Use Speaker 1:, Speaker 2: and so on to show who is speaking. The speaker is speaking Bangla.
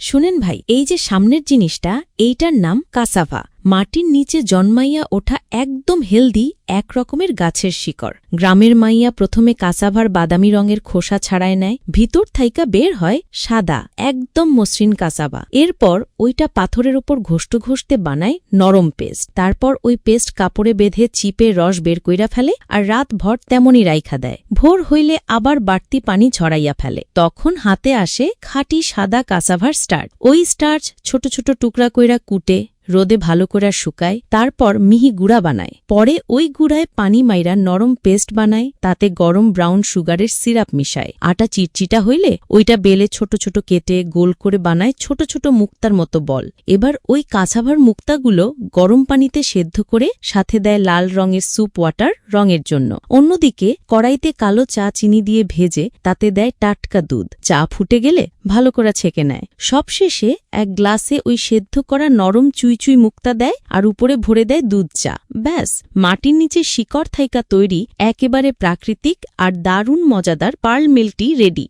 Speaker 1: শুনেন ভাই এই যে সামনের জিনিসটা এইটার নাম কাসাভা মাটির নিচে জন্মাইয়া ওঠা একদম হেলদি এক রকমের গাছের শিকড়। গ্রামের মাইয়া প্রথমে কাসাভার বাদামি রঙের খোসা ছাড়ায় নেয়, ভিতর থাইকা বের হয় সাদা, একদম মসৃণ কাসাবা এরপর ওইটা পাথরের ওপর ঘষতে ঘষতে বানায় নরম পেস্ট। তারপর ওই পেস্ট কাপড়ে বেঁধে চিপে রস বের কইরা ফেলে আর রাত ভর তেমনই রাইখা দেয়। ভোর হইলে আবার বাড়তি পানি ঝরাইয়া ফেলে। তখন হাতে আসে খাঁটি সাদা কাসাভার স্টার্চ। ওই স্টার্চ ছোট ছোট টুকরা কইরা কুটে রোদে ভালো করে শুকায়, তারপর মিহি গুঁড়া বানায়। পরে ওই গুঁড়ায় পানি মাইরা নরম পেস্ট বানায়, তাতে গরম ব্রাউন সুগারের সিরাপ মিশায়। আটা চিটচিটা হইলে ওইটা বেলে ছোট ছোট কেটে গোল করে বানায় ছোট ছোট মুক্তার মতো বল। এবার ওই কাছাভার মুক্তাগুলো গরম পানিতে সেদ্ধ করে সাথে দেয় লাল রঙের স্যুপ ওয়াটার রঙের জন্য। অন্যদিকে কড়াইতে কালো চা চিনি দিয়ে ভেজে তাতে দেয় টাটকা দুধ। চা ফুটে গেলে ভালো করে ছেঁকে নেয়। সবশেষে এক গ্লাসে ওই সেদ্ধ করা নরম চুইচুই মুক্তা দেয় আর উপরে ভরে দেয় দুধ চা। ব্যাস, মাটির নিচে শিকড় থাইকা তৈরি, একেবারে প্রাকৃতিক আর দারুণ মজাদার পার্ল মিল্কটি রেডি।